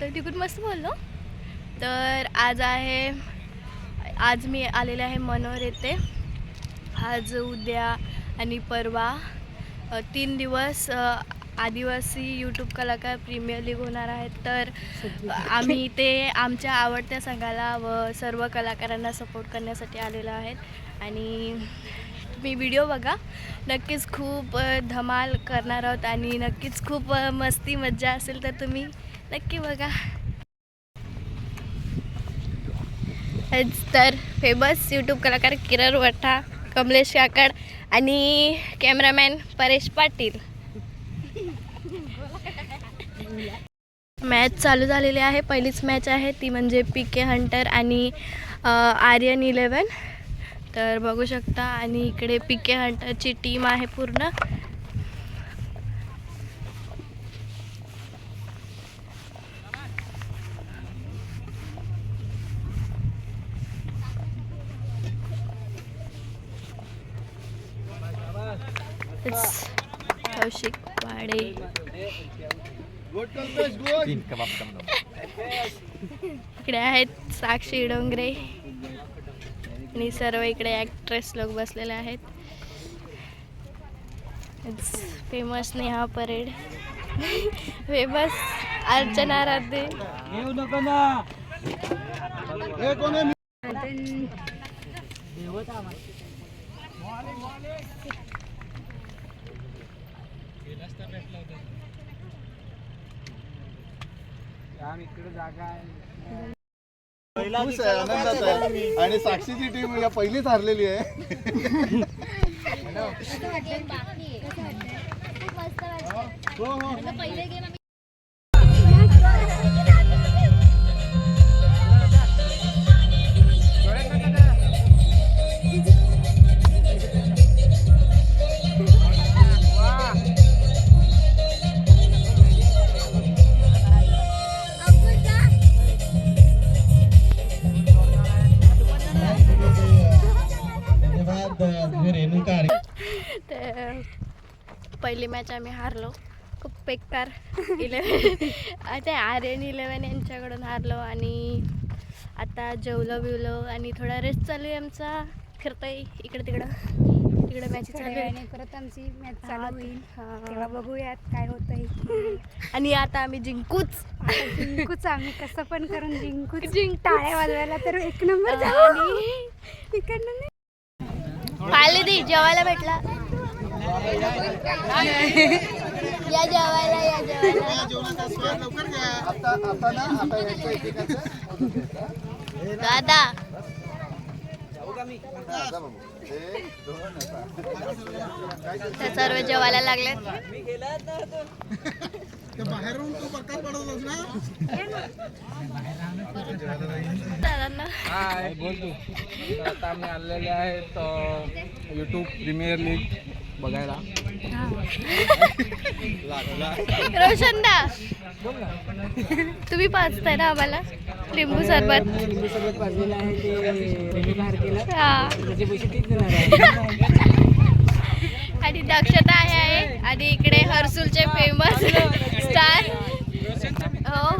तर तिकडून मस्त बोललो. तर आज आहे आज मी आलेले आहे मनोहर येथे. आज उद्या आणि परवा तीन दिवस आदिवासी यूट्यूब कलाकार प्रीमियर लीग होणार आहेत. तर आम्ही ते आमच्या आवडत्या संघाला व सर्व कलाकारांना सपोर्ट करण्यासाठी आलेलो आहेत. आणि तुम्ही व्हिडिओ बघा. नक्कीच खूप धमाल करणार आहोत आणि नक्कीच खूप मस्ती मज्जा असेल तर तुम्ही नक्की बघा. तर फेमस यूट्यूब कलाकार किरण वठा कमलेश काकड आणि कॅमेरामॅन परेश पाटील. मॅच चालू झालेली आहे. पहिलीच मॅच आहे. ती म्हणजे पी के हंटर आणि आर्यन इलेवन तर बघू शकता आणि इकडे पी के हंटरची टीम आहे पूर्ण. कौशिक वाडे. इकडे आहेत साक्षी डोंगरे. आणि सर्व इकडे ॲक्ट्रेस लोक बसलेले आहेत. फेमस नेहा परेड. फेमस अर्चना राधे. खुश आहे आनंदात आहे. आणि साक्षीची टीम या पहिलीच हारलेली आहे. हो हो. धन्यवाद पहिली मॅच आम्ही हारलो. खूप बेकार इलेवन ते आर्यन इलेवन यांच्याकडून हारलो आणि आता जेवलो बिवलो आणि थोडा रेस्ट चालू आहे आमचा. फिरतोय इकडे तिकडं. तिकडे मॅच चालू आहे. परत आमची मॅच चालू होईल. तेव्हा बघूयात काय होतंय. आणि आता आम्ही जिंकूच. जिंकूच आम्ही. कसं पण करून जिंकूच. जिंकूच. टाळ्या वाजवायला तर एक नंबर तिकडनं नाही. पाहिले दे जेवायला भेटला. या जेवायला या जेवायला. आता आता ना आता यांचं एकेकाचं. दादा. जा बाबू. एक, दोन, असा. ते सर्व जेवायला लागले दादांना. हाय बोल तू. आता आम्ही आलेले आहेत यूट्यूब प्रीमियर लीग बघायला. रोशन दा तुम्ही पाचताय ना आम्हाला? लिंबू सरबत. लिंबू सरबत पाजलेलं आहे ते रेल्वे बाहेर केलं. हा. त्याचे पैसे तीच देणार आहे. आणि दक्षता आहे. आहे आणि इकडे हर्सुलचे फेमस स्टार हो.